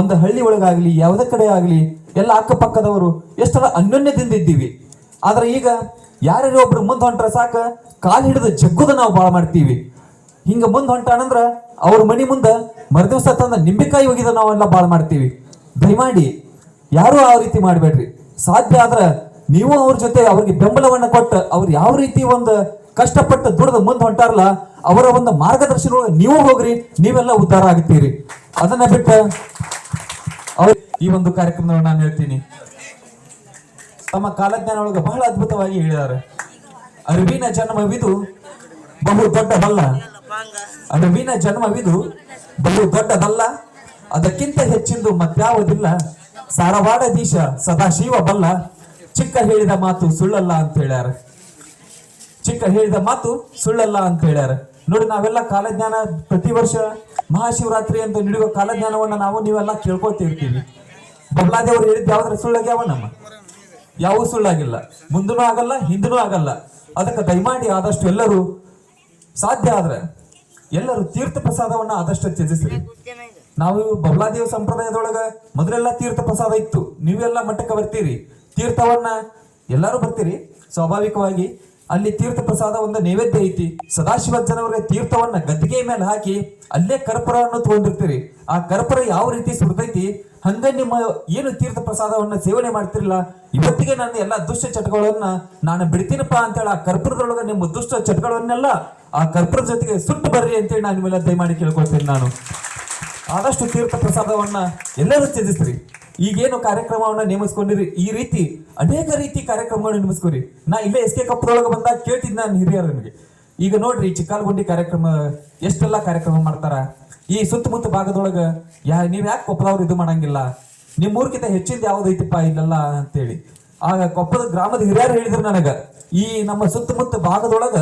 ಒಂದು ಹಳ್ಳಿ ಒಳಗಾಗ್ಲಿ, ಯಾವುದೇ ಕಡೆ ಆಗಲಿ, ಎಲ್ಲ ಅಕ್ಕಪಕ್ಕದವರು ಎಷ್ಟರ ಅನ್ಯೋನ್ಯದಿಂದ ಇದ್ದೀವಿ. ಆದ್ರೆ ಈಗ ಯಾರ್ಯಾರು ಒಬ್ರು ಮುಂದೆ ಹೊಂಟ್ರ ಸಾಕ, ಕಾಲು ಹಿಡಿದು ಜಗ್ಗುದ ನಾವು ಬಾಳ ಮಾಡ್ತೀವಿ. ಹಿಂಗ ಮುಂದೆ ಹೊಂಟಾನಂದ್ರ ಅವ್ರ ಮನಿ ಮುಂದೆ ಮರದಿವಸ ತಂದ ನಿಂಬೆಕಾಯಿ ಒಗಿದ ನಾವೆಲ್ಲ ಬಾಳ ಮಾಡ್ತೀವಿ. ದಯಮಾಡಿ, ಯಾರು ಆ ರೀತಿ ಮಾಡಬೇಡ್ರಿ. ಸಾಧ್ಯ ಆದ್ರ ನೀವು ಅವ್ರ ಜೊತೆ ಅವ್ರಿಗೆ ಬೆಂಬಲವನ್ನ ಕೊಟ್ಟು ಅವ್ರು ಯಾವ ರೀತಿ ಒಂದು ಕಷ್ಟಪಟ್ಟು ದುಡ್ದು ಮುಂದೆ ಹೊಂಟಾರಲ್ಲ ಅವರ ಒಂದು ಮಾರ್ಗದರ್ಶನ ನೀವು ಹೋಗ್ರಿ, ನೀವೆಲ್ಲ ಉದ್ಧಾರ ಆಗ್ತೀರಿ. ಅದನ್ನ ಬಿಟ್ಟ ಈ ಒಂದು ಕಾರ್ಯಕ್ರಮವನ್ನು ನಾನು ಹೇಳ್ತೀನಿ. ತಮ್ಮ ಕಾಲಜ್ಞಾನ ಒಳಗೆ ಬಹಳ ಅದ್ಭುತವಾಗಿ ಹೇಳಿದ್ದಾರೆ. ಅರಿವಿನ ಜನ್ಮವಿದು ಬಹು ದೊಡ್ಡದಲ್ಲ ಅರಿವಿನ ಜನ್ಮವಿದು ಬಹು ದೊಡ್ಡದಲ್ಲ ಅದಕ್ಕಿಂತ ಹೆಚ್ಚಿಂದು ಮತ್ಯಾವುದಿಲ್ಲ. ಸಾರವಾಡದೀಶ ಸದಾಶಿವ ಬಲ್ಲ. ಚಿಕ್ಕ ಹೇಳಿದ ಮಾತು ಸುಳ್ಳಲ್ಲ ಅಂತ ಹೇಳ್ಯಾರ. ಚಿಕ್ಕ ಹೇಳಿದ ಮಾತು ಸುಳ್ಳಲ್ಲ ಅಂತ ಹೇಳ್ಯಾರ. ನೋಡಿ, ನಾವೆಲ್ಲ ಕಾಲಜ್ಞಾನ ಪ್ರತಿ ವರ್ಷ ಮಹಾಶಿವರಾತ್ರಿ ಅಂತ ನಡೆಯುವ ಕಾಲಜ್ಞಾನವನ್ನ ನಾವು ನೀವೆಲ್ಲ ಕೇಳ್ಕೊತಿರ್ತೀವಿ ಬಬ್ಲಾದೇವ್ರು ಹೇಳಿದ್ದು ಯಾವ್ದ್ರ ಸುಳ್ಳಾಗ್ಯಾವ ನಮ್ಮ? ಯಾವ ಸುಳ್ಳಾಗಿಲ್ಲ. ಮುಂದೂ ಆಗಲ್ಲ, ಹಿಂದೂ ಆಗಲ್ಲ. ಅದಕ್ಕೆ ದಯಮಾಡಿ ಆದಷ್ಟು ಎಲ್ಲರೂ ಸಾಧ್ಯ ಆದ್ರೆ ಎಲ್ಲರೂ ತೀರ್ಥ ಪ್ರಸಾದವನ್ನ ಆದಷ್ಟು ತ್ಯಜಿಸ್ರಿ. ನಾವು ಬಬ್ಲಾದೇವ ಸಂಪ್ರದಾಯದೊಳಗ ಮೊದಲೆಲ್ಲ ತೀರ್ಥ ಪ್ರಸಾದ ಇತ್ತು. ನೀವೆಲ್ಲ ಮಟ್ಟಕ್ಕೆ ಬರ್ತೀರಿ. ತೀರ್ಥವನ್ನ ಎಲ್ಲರೂ ಬರ್ತೀರಿ. ಸ್ವಾಭಾವಿಕವಾಗಿ ಅಲ್ಲಿ ತೀರ್ಥ ಪ್ರಸಾದ ಒಂದು ನೈವೇದ್ಯ ಐತಿ. ಸದಾಶಿವ ಜನವರಿಗೆ ತೀರ್ಥವನ್ನ ಗದ್ದಿಗೆ ಮೇಲೆ ಹಾಕಿ ಅಲ್ಲೇ ಕರ್ಪೂರವನ್ನು ತಗೊಂಡಿರ್ತೀರಿ. ಆ ಕರ್ಪೂರ ಯಾವ ರೀತಿ ಸುಡ್ತೈತಿ, ಹಂಗ ನಿಮ್ಮ ಏನು ತೀರ್ಥ ಪ್ರಸಾದವನ್ನ ಸೇವನೆ ಮಾಡ್ತಿರಲ್ಲ ಇವತ್ತಿಗೆ ನನ್ನ ಎಲ್ಲ ದುಷ್ಟ ಚಟಗಳನ್ನ ನಾನು ಬಿಡ್ತೀನಪ್ಪ ಅಂತೇಳಿ ಆ ಕರ್ಪೂರದೊಳಗ ನಿಮ್ಮ ದುಷ್ಟ ಚಟಗಳನ್ನೆಲ್ಲ ಆ ಕರ್ಪೂರ ಜೊತೆಗೆ ಸುಟ್ಟು ಬರ್ರಿ ಅಂತೇಳಿ ನಾನು ನಿಮ್ಮೆಲ್ಲ ದಯಮಾಡಿ ಕೇಳ್ಕೊಳ್ತೇನೆ ನಾನು. ಆದಷ್ಟು ತೀರ್ಥ ಪ್ರಸಾದವನ್ನ ಎಲ್ಲರೂ ತ್ಯಜಿಸ್ರಿ. ಈಗೇನು ಕಾರ್ಯಕ್ರಮವನ್ನ ನೇಮಿಸ್ಕೊಂಡಿರಿ? ಈ ರೀತಿ, ಅನೇಕ ರೀತಿ ಕಾರ್ಯಕ್ರಮಗಳನ್ನ ನೇಮಿಸ್ಕೊರಿ. ನಾ ಇಲ್ಲೇ ಎಸ್ ಕೆ ಕಪ್ಪದೊಳಗೆ ಬಂದಾಗ ಕೇಳ್ತಿದ್ದೆ ನಾನು ಹಿರಿಯರು ನನಗೆ ಈಗ ನೋಡ್ರಿ ಚಿಕ್ಕಾಲ್ಗುಂಡಿ ಕಾರ್ಯಕ್ರಮ, ಎಷ್ಟೆಲ್ಲ ಕಾರ್ಯಕ್ರಮ ಮಾಡ್ತಾರ? ಈ ಸುತ್ತಮುತ್ತ ಭಾಗದೊಳಗ ಯಾ, ನೀವ್ ಯಾಕೆ ಕೊಪ್ಪದವ್ರು ಇದು ಮಾಡಂಗಿಲ್ಲ? ನಿಮ್ ಊರ್ಗಿಂತ ಹೆಚ್ಚಿಂದ ಯಾವ್ದೈತಿಪ್ಪ ಇಲ್ಲೆಲ್ಲ ಅಂತೇಳಿ. ಆಗ ಕೊಪ್ಪದ ಗ್ರಾಮದ ಹಿರಿಯರು ಹೇಳಿದ್ರು ನನಗ, ಈ ನಮ್ಮ ಸುತ್ತಮುತ್ತ ಭಾಗದೊಳಗ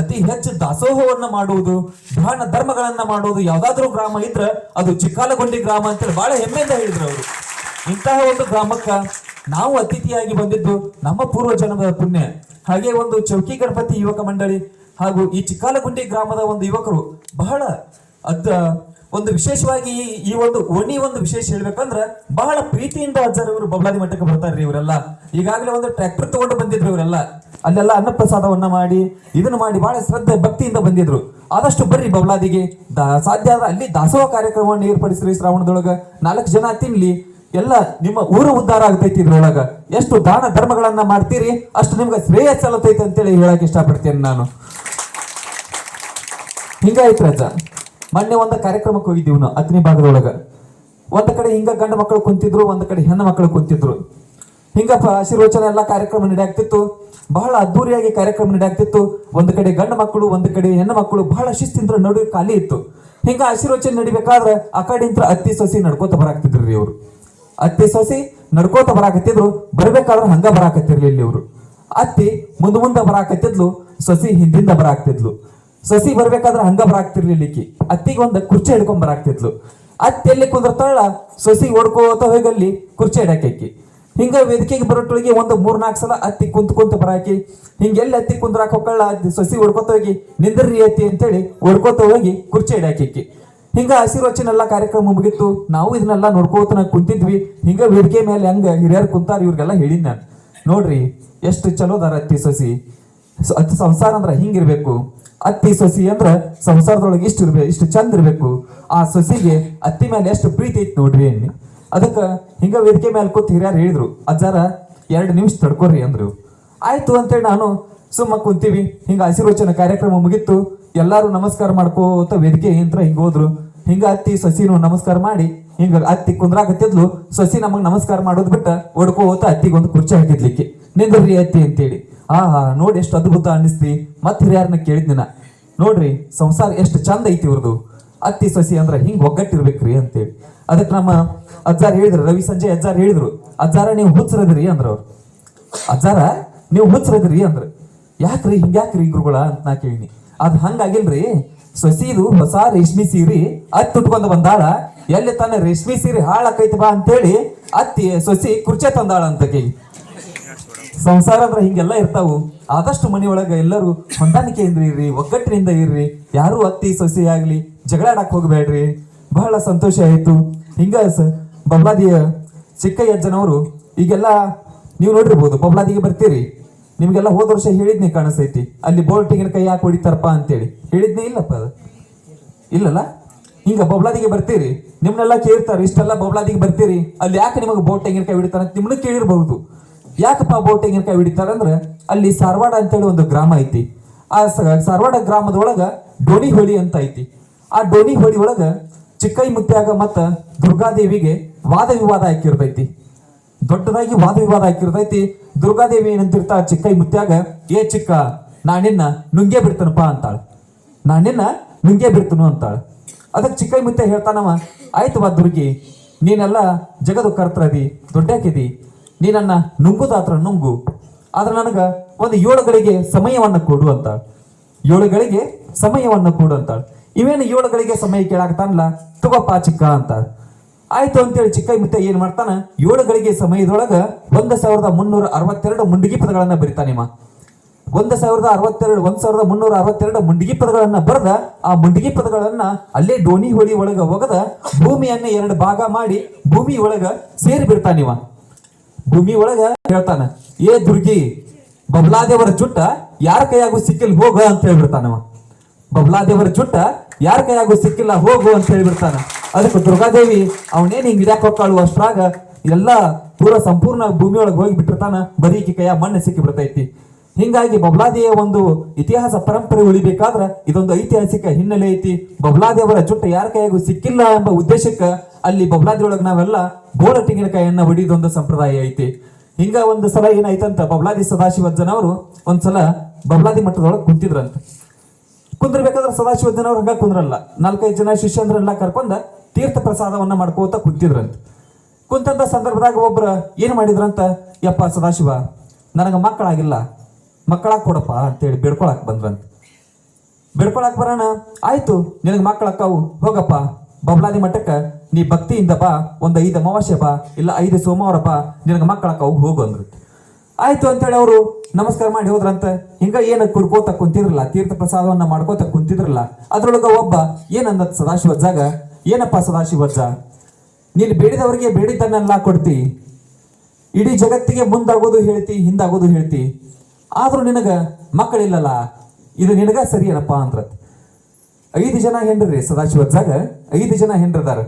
ಅತಿ ಹೆಚ್ಚು ದಾಸೋಹವನ್ನ ಮಾಡುವುದು ದಾನ ಧರ್ಮಗಳನ್ನ ಮಾಡುವುದು ಯಾವ್ದಾದ್ರು ಗ್ರಾಮ ಇದ್ರ ಅದು ಚಿಕ್ಕಾಲಗುಂಡಿ ಗ್ರಾಮ ಅಂತೇಳಿ ಬಹಳ ಹೆಮ್ಮೆಯಿಂದ ಹೇಳಿದ್ರು ಅವರು. ಇಂತಹ ಒಂದು ಗ್ರಾಮಕ್ಕ ನಾವು ಅತಿಥಿಯಾಗಿ ಬಂದಿದ್ದು ನಮ್ಮ ಪೂರ್ವ ಜನ್ಮದ ಪುಣ್ಯ. ಹಾಗೆ ಒಂದು ಚೌಕಿ ಗಣಪತಿ ಯುವಕ ಮಂಡಳಿ ಹಾಗೂ ಈ ಚಿಕ್ಕಾಲಗುಂಡಿ ಗ್ರಾಮದ ಒಂದು ಯುವಕರು ಬಹಳ ಅದ ಒಂದು ವಿಶೇಷವಾಗಿ ಈ- ಒಂದು ಓಣಿ ಒಂದು ವಿಶೇಷ ಹೇಳ್ಬೇಕಂದ್ರ ಬಹಳ ಪ್ರೀತಿಯಿಂದ ಅಜ್ಜರ್ ಇವರು ಬಬ್ಲಾದಿ ಮಠಕ್ಕೆ ಬರ್ತಾರ್ರಿ ಇವರೆಲ್ಲ. ಈಗಾಗಲೇ ಒಂದು ಟ್ರ್ಯಾಕ್ಟರ್ ತಗೊಂಡು ಬಂದಿದ್ರು ಇವರೆಲ್ಲ. ಅಲ್ಲೆಲ್ಲ ಅನ್ನಪ್ರಸಾದವನ್ನ ಮಾಡಿ, ಇದನ್ನ ಮಾಡಿ ಬಹಳ ಶ್ರದ್ಧೆ, ಭಕ್ತಿಯಿಂದ ಬಂದಿದ್ರು. ಆದಷ್ಟು ಬರ್ರಿ ಬಬ್ಲಾದಿಗೆ ಸಾಧ್ಯ ಆದ್ರೆ ಅಲ್ಲಿ ದಾಸೋಹ ಕಾರ್ಯಕ್ರಮವನ್ನು ಏರ್ಪಡಿಸ್ರಿ ಶ್ರಾವಣದೊಳಗ. ನಾಲ್ಕು ಜನ ತಿನ್ಲಿ. ಎಲ್ಲ ನಿಮ್ಮ ಊರು ಉದ್ಧಾರ ಆಗ್ತೈತಿ ಇದ್ರೊಳಗ ಎಷ್ಟು ದಾನ ಧರ್ಮಗಳನ್ನ ಮಾಡ್ತೀರಿ, ಅಷ್ಟು ನಿಮ್ಗೆ ಶ್ರೇಯ ಸಲತೈತಿ ಅಂತೇಳಿ ಹೇಳಕ್ ಇಷ್ಟಪಡ್ತೇನೆ ನಾನು. ಹಿಂಗಾಯ್ತು ರಜ. ಮೊನ್ನೆ ಒಂದು ಕಾರ್ಯಕ್ರಮಕ್ಕೆ ಹೋಗಿದ್ದೀವಿ ನಾವು, ಅಗ್ನಿ ಭಾಗದೊಳಗ. ಒಂದ್ ಕಡೆ ಹಿಂಗ ಗಂಡ ಮಕ್ಕಳು ಕುಂತಿದ್ರು, ಒಂದ್ ಕಡೆ ಹೆಣ್ಣು ಮಕ್ಕಳು ಕುಂತಿದ್ರು. ಹಿಂಗ ಆಶೀರ್ವಚನ ಎಲ್ಲ ಕಾರ್ಯಕ್ರಮ ನಡೆಯಾಗ್ತಿತ್ತು. ಬಹಳ ಅದ್ದೂರಿಯಾಗಿ ಕಾರ್ಯಕ್ರಮ ನಡೆಯಾಗ್ತಿತ್ತು. ಒಂದ್ ಕಡೆ ಗಂಡ ಮಕ್ಕಳು ಒಂದ್ ಕಡೆ ಹೆಣ್ಣು ಮಕ್ಕಳು ಬಹಳ ಶಿಸ್ತಿಂದ್ರ ನಡುವೆ ಖಾಲಿ ಇತ್ತು. ಹಿಂಗ ಆಶೀರ್ವಚನ ನಡಿಬೇಕಾದ್ರೆ ಆ ಕಡೆಯಿಂದ ಅತ್ತಿ ಸೊಸಿ ನಡ್ಕೋತ ರೀ ಇವ್ರು. ಅತ್ತಿ ಸಸಿ ನಡ್ಕೋತ ಬರಾಕತ್ತಿದ್ರು, ಬರ್ಬೇಕಾದ್ರೆ ಹಂಗ ಬರಾಕತ್ತಿರ್ಲಿಲ್ಲ ಇವ್ರು. ಅತ್ತಿ ಮುಂದ ಮುಂದೆ ಬರಾಕತ್ತಿದ್ಲು, ಸಸಿ ಹಿಂದಿಂದ ಬರಾಕ್ತಿದ್ಲು ಸಸಿ ಬರ್ಬೇಕಾದ್ರೆ ಹಂಗ ಬರಾಕ್ತಿರ್ಲಿಲ್ಲ ಈಕಿ. ಅತ್ತಿಗೆ ಒಂದು ಕುರ್ಚಿ ಹಿಡ್ಕೊಂಡ್ ಬರಾಕ್ತಿದ್ಲು ಅತ್ತಿ ಎಲ್ಲಿ ಕುಂದಿರ್ತಾಳ ಸೊಸಿ ಓಡ್ಕೋತ ಹೋಗಲ್ಲಿ ಕುರ್ಚಿ ಹಿಡಕಿ ಹಿಂಗ ವೇದಿಕೆಗೆ ಬರೋಟೊಳಗೆ ಒಂದು ಮೂರ್ ನಾಲ್ಕು ಸಲ ಅತ್ತಿ ಕುಂತ್ ಕುಂತ ಬರಾಕಿ ಹಿಂಗೆಲ್ಲಿ ಅತ್ತಿ ಕುಂದ್ರಾಕ್ ಹೋಗಲ್ಲ ಸೊಸಿ ಓಡ್ಕೋತ ಹೋಗಿ, ನಿಂದ್ರಿ ಅತ್ತಿ ಅಂತೇಳಿ ಓಡ್ಕೋತ ಹೋಗಿ ಕುರ್ಚಿ ಹಿಡಾಕಿ ಹಿಂಗ ಆಶೀರ್ವಚನ ಎಲ್ಲ ಕಾರ್ಯಕ್ರಮ ಮುಗಿತ್ತು ನಾವು ಇದನ್ನೆಲ್ಲ ನೋಡ್ಕೋತ ಕುಂತಿದ್ವಿ. ಹಿಂಗ ವೇದಿಕೆ ಮೇಲೆ ಹೆಂಗೆ ಹಿರಿಯರು ಕುಂತಾರ ಇವ್ರಿಗೆಲ್ಲ ಹೇಳಿದ್ ನಾನು. ನೋಡ್ರಿ, ಎಷ್ಟು ಚಲೋದಾರ ಅತ್ತಿ ಸೊಸಿ. ಅತ್ತಿ ಅತ್ ಸಂಸಾರ ಅಂದ್ರ ಹಿಂಗಿರ್ಬೇಕು ಅತ್ತಿ ಸೊಸಿ ಅಂದ್ರೆ ಸಂಸಾರದೊಳಗೆ ಇಷ್ಟು ಇರ್ಬೇಕು ಇಷ್ಟು ಚಂದ ಇರ್ಬೇಕು. ಆ ಸೊಸಿಗೆ ಅತ್ತಿ ಮೇಲೆ ಎಷ್ಟು ಪ್ರೀತಿ ಐತಿ ನೋಡ್ರಿ ಅನ್ನಿ. ಅದಕ್ಕ ಹಿಂಗ ವೇದಿಕೆ ಮೇಲೆ ಕೂತ್ ಹಿರಿಯರು ಹೇಳಿದ್ರು, ಅಜ್ಜಾರ, ಎರಡು ನಿಮಿಷ ತಡ್ಕೊರಿ ಅಂದ್ರು. ಆಯ್ತು ಅಂತೇಳಿ ನಾನು ಸುಮ್ಮ ಕುಂತೀವಿ. ಹಿಂಗ ಆಶೀರ್ವಚನ ಕಾರ್ಯಕ್ರಮ ಮುಗಿತ್ತು. ಎಲ್ಲರೂ ನಮಸ್ಕಾರ ಮಾಡ್ಕೋತ ವೇದಿಕೆ ಅಂತ ಹಿಂಗೆ ಹೋದ್ರು. ಹಿಂಗ ಅತ್ತಿ ಸಸಿನೂ ನಮಸ್ಕಾರ ಮಾಡಿ, ಹಿಂಗ ಅತ್ತಿ ಕುಂದ್ರಾಕತ್ತಿದ್ಲು, ಸಸಿ ನಮಗ್ ನಮಸ್ಕಾರ ಮಾಡೋದ್ ಬಿಟ್ಟ ಹೊಡ್ಕೋತ ಅತ್ತಿಗೊಂದು ಕುರ್ಚಿ ಹಾಕಿದ್ಲಿಕ್ಕೆ. ನಿಂದ್ರಿ ಅತ್ತಿ ಅಂತೇಳಿ. ಆಹಾ, ನೋಡಿ ಎಷ್ಟು ಅದ್ಭುತ ಅನ್ನಿಸ್ತಿ. ಮತ್ತೆ ಹಿರಿಯಾರನ್ನ ಕೇಳಿದ್ನ ನೋಡ್ರಿ, ಸಂಸಾರ ಎಷ್ಟು ಚಂದ ಐತಿ ಇವ್ರದು. ಅತ್ತಿ ಸಸಿ ಅಂದ್ರ ಹಿಂಗ್ ಒಗ್ಗಟ್ಟಿರ್ಬೇಕ್ರಿ ಅಂತೇಳಿ. ಅದಕ್ಕೆ ನಮ್ಮ ಅಜ್ಜಾರ್ ಹೇಳಿದ್ರು, ರವಿ ಸಂಜೆ ಅಜ್ಜಾರ್ ಹೇಳಿದ್ರು, ಅಜ್ಜಾರ, ನೀವು ಹುಚ್ಚರದ್ರಿ ಅಂದ್ರ ಅವ್ರು. ಅಜ್ಜಾರ, ನೀವು ಹುಚ್ಚರದ್ರಿ ಅಂದ್ರ. ಯಾಕ್ರಿ, ಹಿಂಗ್ಯಾಕ್ರಿ ಗುರುಗಳ? ಅಂತ ನಾ ಕೇಳಿನಿ. ಅದ್ ಹಂಗಾಗಿಲ್ರಿ ಸೊಸಿದು ಹೊಸ ರೇಷ್ಮಿ ಸೀರೆ ಅತ್ತಿ ಉಟ್ಕೊಂಡು ಬಂದಾಳ. ಎಲ್ಲಿ ತನ್ನ ರೇಷ್ಮಿ ಸೀರೆ ಹಾಳಾಕೈತಿ ಬಾ ಅಂತೇಳಿ ಅತ್ತಿ, ಸೊಸಿ ಕುರ್ಚೆ ತಂದಾಳ ಅಂತ ಕೇಳಿ. ಸಂಸಾರ ಅಂದ್ರೆ ಹಿಂಗೆಲ್ಲ ಇರ್ತಾವು. ಆದಷ್ಟು ಮನೆಯೊಳಗ ಎಲ್ಲರೂ ಹೊಂದಾಣಿಕೆಯಿಂದ ಇರ್ರಿ, ಒಗ್ಗಟ್ಟಿನಿಂದ ಇರ್ರಿ. ಯಾರು ಅತ್ತಿ, ಸೊಸಿ ಆಗ್ಲಿ ಜಗಳಾಡಕ್ ಹೋಗ್ಬೇಡ್ರಿ. ಬಹಳ ಸಂತೋಷ ಆಯ್ತು. ಹಿಂಗ ಬಬ್ಲಾದಿಯ ಚಿಕ್ಕಯ್ಯ ಅಜ್ಜನವರು, ಈಗೆಲ್ಲ ನೀವು ನೋಡಿರ್ಬೋದು, ಬಬ್ಲಾದಿಗೆ ಬರ್ತೀರಿ. ನಿಮ್ಗೆಲ್ಲ ಹೋದ ವರ್ಷ ಹೇಳಿದ್ನಿ ಕಾಣಿಸ್ತೈತಿ ಅಲ್ಲಿ ಬೋರ್ಟಿಗಿನ ಕೈ ಯಾಕೆ ಹೊಡಿತಾರಪ್ಪ ಅಂತೇಳಿ. ಹೇಳಿದ್ನೇ ಇಲ್ಲಪ್ಪ ಇಲ್ಲಲ್ಲ? ಹಿಂಗ ಬಬ್ಲಾದಿಗೆ ಬರ್ತೀರಿ. ನಿಮ್ನೆಲ್ಲ ಕೇಳ್ತಾರೆ, ಇಷ್ಟೆಲ್ಲ ಬಬ್ಲಾದಿಗೆ ಬರ್ತೀರಿ. ಅಲ್ಲಿ ಯಾಕೆ ನಿಮಗೆ ಬೋಟ್ ತೆಂಗಿನಕಾಯಿ ಹಿಡಿತಾರ ಅಂತ ನಿಮ್ನ ಕೇಳಿರ್ಬಹುದು. ಯಾಕಪ್ಪ ಬೋಟ್ ತೆಂಗಿನಕಾಯಿ ಹಿಡಿತಾರ ಅಂದ್ರೆ ಅಲ್ಲಿ ಸಾರವಾಡ ಅಂತೇಳಿ ಒಂದು ಗ್ರಾಮ ಐತಿ. ಆ ಸರ್ವಾಡ ಗ್ರಾಮದೊಳಗ ಡೋಣಿ ಹೊಳಿ ಅಂತ ಐತಿ. ಆ ಡೋಣಿ ಹೋಳಿ ಒಳಗ ಚಿಕ್ಕೈ ಮುತ್ಯಾಗ ಮತ್ತ ದುರ್ಗಾದೇವಿಗೆ ವಾದ ವಿವಾದ ಹಾಕಿರ್ತೈತಿ. ದೊಡ್ಡದಾಗಿ ವಾದ ವಿವಾದ ಹಾಕಿರ್ತೈತಿ. ದುರ್ಗಾದೇವಿ ಏನಂತಿರ್ತಾ ಚಿಕ್ಕೈ ಮುತ್ಯಾಗ, ಏ ಚಿಕ್ಕ ನಾನಿನ್ನ ನುಂಗೆ ಬಿಡ್ತನಪ್ಪ ಅಂತಾಳ. ನಾನಿನ್ನ ನುಂಗೇ ಬಿಡ್ತನು ಅಂತಾಳ. ಅದಕ್ಕೆ ಚಿಕ್ಕೈ ಮುತ್ತೆ ಹೇಳ್ತಾನವ, ಆಯ್ತು ಬಾ ದುರ್ಗಿ, ನೀನೆಲ್ಲ ಜಗದು ಕರ್ತರದಿ ದೊಡ್ಡಾಕಿದಿ ನೀನನ್ನ ನುಂಗುದಾತ್ರ ನುಂಗು. ಆದ್ರೆ ನನಗ ಒಂದು ಏಳು ಗಳಿಗೆ ಸಮಯವನ್ನ ಕೊಡು ಅಂತಾಳ. ಏಳು ಗಳಿಗೆ ಸಮಯವನ್ನ ಕೊಡು ಅಂತಾಳ. ಇವೇನು ಏಳು ಗಳಿಗೆ ಸಮಯ ಕೇಳಾಕತಾನಲ್ಲ ತಗೋಪ್ಪ ಚಿಕ್ಕ ಅಂತಾಳ. ಆಯ್ತು ಅಂತೇಳಿ ಚಿಕ್ಕ ಮಿತ್ತ ಏನ್ ಮಾಡ್ತಾನ? ಏಳು ಗಳಿಗೆ ಸಮಯದೊಳಗ ಒಂದ್ ಸಾವಿರದ ಮುನ್ನೂರ ಅರವತ್ತೆರಡು ಮುಂಡಿಗಿ ಪದಗಳನ್ನ ಬರಿತಾನಿಮ ಒಂದ್ ಸಾವಿರದ ಅರವತ್ತೆರಡು, ಒಂದ್ ಸಾವಿರದ ಮುನ್ನೂರ ಅರವತ್ತೆರಡು ಮುಂಡಿಗಿ ಪದಗಳನ್ನ ಬರೆದ ಆ ಮುಂಡಿಗಿ ಪದಗಳನ್ನ ಅಲ್ಲೇ ಡೋಣಿ ಹೊಳಿ ಒಳಗ ಒಗದ ಭೂಮಿಯನ್ನ ಎರಡು ಭಾಗ ಮಾಡಿ ಭೂಮಿ ಒಳಗ ಸೇರಿ ಬಿಡ್ತಾನಿವ ಭೂಮಿ ಒಳಗ ಹೇಳ್ತಾನ, ಏ ದುರ್ಗಿ, ಬಬ್ಲಾದೇವರ ಚುಟ್ಟ ಯಾರ ಕೈಯಾಗೂ ಸಿಕ್ಕಿಲ್ಲ ಹೋಗ ಅಂತ ಹೇಳ್ಬಿಡ್ತಾನವ ಬಬ್ಲಾದೇವರ ಚುಟ್ಟ ಯಾರ ಕೈಯಾಗೂ ಸಿಕ್ಕಿಲ್ಲ, ಹೋಗು ಅಂತ ಹೇಳಿಬಿಡ್ತಾನೆ. ಅದಕ್ಕೆ ದುರ್ಗಾದೇವಿ ಅವನೇನು ಹಿಂಗೆ ಇದ್ಯಾಕೆ ಹೋಗ್ತಾಳು ಅಷ್ಟ್ರಾಗ ಎಲ್ಲ ಪೂರ ಸಂಪೂರ್ಣ ಭೂಮಿಯೊಳಗೆ ಹೋಗಿ ಬಿಟ್ಟಿರ್ತಾನ, ಬರೀ ಈಕಿ ಕೈಯ ಮಣ್ಣು ಸಿಕ್ಕಿ ಬಿಡ್ತೈತಿ ಹಿಂಗಾಗಿ ಬಬ್ಲಾದಿಯ ಒಂದು ಇತಿಹಾಸ ಪರಂಪರೆ ಉಳಿಬೇಕಾದ್ರ ಇದೊಂದು ಐತಿಹಾಸಿಕ ಹಿನ್ನೆಲೆ ಐತಿ. ಬಬ್ಲಾದಿಯವರ ಜುಟ್ಟ ಯಾರ ಕೈಯಾಗೂ ಸಿಕ್ಕಿಲ್ಲ ಎಂಬ ಉದ್ದೇಶಕ್ಕೆ ಅಲ್ಲಿ ಬಬ್ಲಾದಿ ಒಳಗ ನಾವೆಲ್ಲ ಬೋಳ ತೆಂಗಿನಕಾಯಿಯನ್ನ ಹೊಡಿದೊಂದು ಸಂಪ್ರದಾಯ ಐತಿ. ಹಿಂಗ ಒಂದು ಸಲ ಏನಾಯ್ತಂತ ಬಬ್ಲಾದಿ ಸದಾಶಿವಜ್ಜನವರು ಒಂದ್ಸಲ ಬಬ್ಲಾದಿ ಮಠದೊಳಗೆ ಕುಂತಿದ್ರಂತ. ಕುಂದ್ರಬೇಕಾದ್ರೆ ಸದಾಶಿವಜ್ಜನವ್ರು ಹಂಗ ಕುಂದ್ರಲ್ಲ. ನಾಲ್ಕೈದು ಜನ ಶಿಷ್ಯಂದ್ರೆಲ್ಲ ಕರ್ಕೊಂಡ ತೀರ್ಥ ಪ್ರಸಾದವನ್ನ ಮಾಡ್ಕೋತ ಕುಂತಿದ್ರಂತ. ಕುಂತಂತ ಸಂದರ್ಭದಾಗ ಒಬ್ರ ಏನು ಮಾಡಿದ್ರಂತ, ಯಪ್ಪ ಸದಾಶಿವ, ನನಗೆ ಮಕ್ಕಳಾಗಿಲ್ಲ. ಮಕ್ಕಳಾಗ ಕೊಡಪ್ಪ ಅಂತೇಳಿ ಬೇಡ್ಕೊಳಕ್ ಬಂದ್ರಂತ. ಬೇಡ್ಕೊಳಕ್ ಬರೋಣ. ಆಯ್ತು, ನಿನಗೆ ಮಕ್ಕಳಕ್ಕವು. ಹೋಗಪ್ಪ. ಬಬ್ಲಾದಿ ಮಠಕ್ಕೆ ನೀ ಭಕ್ತಿಯಿಂದ ಬಾ. ಒಂದು ಐದು ಅಮಾವಾಸ್ಯ ಬಾ. ಇಲ್ಲ ಐದು ಸೋಮವಾರ ಬಾ. ನಿನಗೆ ಮಕ್ಕಳಕ್ಕವು ಹೋಗು ಅಂದ್ರು. ಆಯ್ತು ಅಂತೇಳಿ ಅವರು ನಮಸ್ಕಾರ ಮಾಡಿ ಹೋದ್ರಂತ. ಹಿಂಗ ಏನ ಕುಡ್ಕೋತ ಕುಂತಿದ್ರಲ್ಲ, ತೀರ್ಥ ಪ್ರಸಾದವನ್ನ ಮಾಡ್ಕೋತ ಕುಂತಿದ್ರಲ್ಲ, ಅದ್ರೊಳಗ ಒಬ್ಬ ಏನಂದ ಸದಾಶಿವಜ್ಜಾಗ ಏನಪ್ಪ ಸದಾಶಿವಜ್ಜ ನೀನು ಬೇಡಿದವರಿಗೆ ಬೇಡಿದ್ದನ್ನೆಲ್ಲ ಕೊಡ್ತಿ. ಇಡೀ ಜಗತ್ತಿಗೆ ಮುಂದಾಗೋದು ಹೇಳ್ತಿ, ಹಿಂದಾಗೋದು ಹೇಳ್ತಿ. ಆದ್ರೂ ನಿನಗ ಮಕ್ಕಳಿಲ್ಲಲ್ಲ, ಇದು ನಿನಗ ಸರಿ ಏನಪ್ಪ ಅಂದ್ರ ಐದು ಜನ ಹೆಂಡ್ರಿ ಸದಾಶಿವಜ್ಜಾಗ ಐದು ಜನ ಹೆಂಡ್ರದಾರ.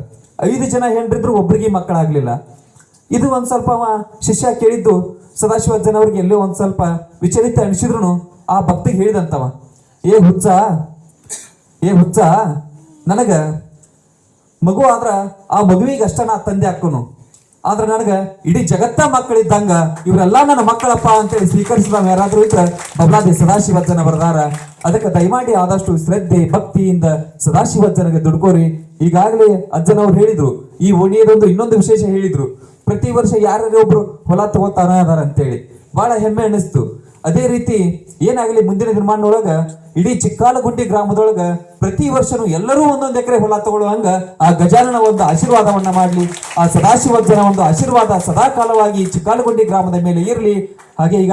ಐದು ಜನ ಹೆಂಡ್ರಿದ್ರು ಒಬ್ರಿಗೆ ಮಕ್ಕಳಾಗ್ಲಿಲ್ಲ. ಇದು ಒಂದ್ ಸ್ವಲ್ಪ ಶಿಷ್ಯ ಕೇಳಿದ್ದು ಸದಾಶಿವಜ್ಜನವ್ರಿಗೆ ಎಲ್ಲೋ ಒಂದು ಸ್ವಲ್ಪ ವಿಚಲಿತ ಅನಿಸಿದ್ರು ಆ ಭಕ್ತಿಗೆ ಹೇಳಿದಂತವ, ಏ ಹುಚ್ಚ ಏ ಹುಚ್ಚ, ನನಗ ಮಗು ಆದ್ರ ಆ ಮಗುವಿಗೆ ಅಷ್ಟ ನಾ ತಂದೆ ಹಾಕೋನು. ಆದ್ರೆ ನನಗ ಇಡೀ ಜಗತ್ತ ಮಕ್ಕಳಿದ್ದಂಗ ಇವರೆಲ್ಲ ನನ್ನ ಮಕ್ಕಳಪ್ಪ ಅಂತೇಳಿ ಸ್ವೀಕರಿಸಿದ ಯಾರಾದ್ರೂ ಇದ್ರ ಬಬ್ಲಾದಿ ಸದಾಶಿವಜ್ಜನ ಬರದಾರ. ಅದಕ್ಕೆ ದಯಮಾಡಿ ಆದಷ್ಟು ಶ್ರದ್ಧೆ, ಭಕ್ತಿಯಿಂದ ಸದಾಶಿವಜ್ಜನಿಗೆ ದುಡ್ಕೋರಿ. ಈಗಾಗಲೇ ಅಜ್ಜನವ್ರು ಹೇಳಿದ್ರು, ಈ ಓಣಿಯದೊಂದು ಇನ್ನೊಂದು ವಿಶೇಷ ಹೇಳಿದ್ರು. ಪ್ರತಿ ವರ್ಷ ಯಾರ್ಯಾರು ಒಬ್ರು ಹೊಲ ತಗೋತಾರ ಅದಾರ ಅಂತೇಳಿ. ಬಹಳ ಹೆಮ್ಮೆ ಅನಿಸ್ತು. ಅದೇ ರೀತಿ ಏನಾಗಲಿ ಮುಂದಿನ ನಿರ್ಮಾಣದೊಳಗ, ಇಡೀ ಚಿಕ್ಕಾಲಗುಂಡಿ ಗ್ರಾಮದೊಳಗ ಪ್ರತಿ ವರ್ಷನೂ ಎಲ್ಲರೂ ಒಂದೊಂದು ಎಕರೆ ಹೊಲ ತಗೊಳ್ಳುವಂಗ ಆ ಗಜಾನನ ಒಂದು ಆಶೀರ್ವಾದವನ್ನ ಮಾಡ್ಲಿ, ಆ ಸದಾಶಿವಜ್ಜನ ಒಂದು ಆಶೀರ್ವಾದ ಸದಾಕಾಲವಾಗಿ ಚಿಕ್ಕಾಲಗುಂಡಿ ಗ್ರಾಮದ ಮೇಲೆ ಇರಲಿ. ಹಾಗೆ ಈಗ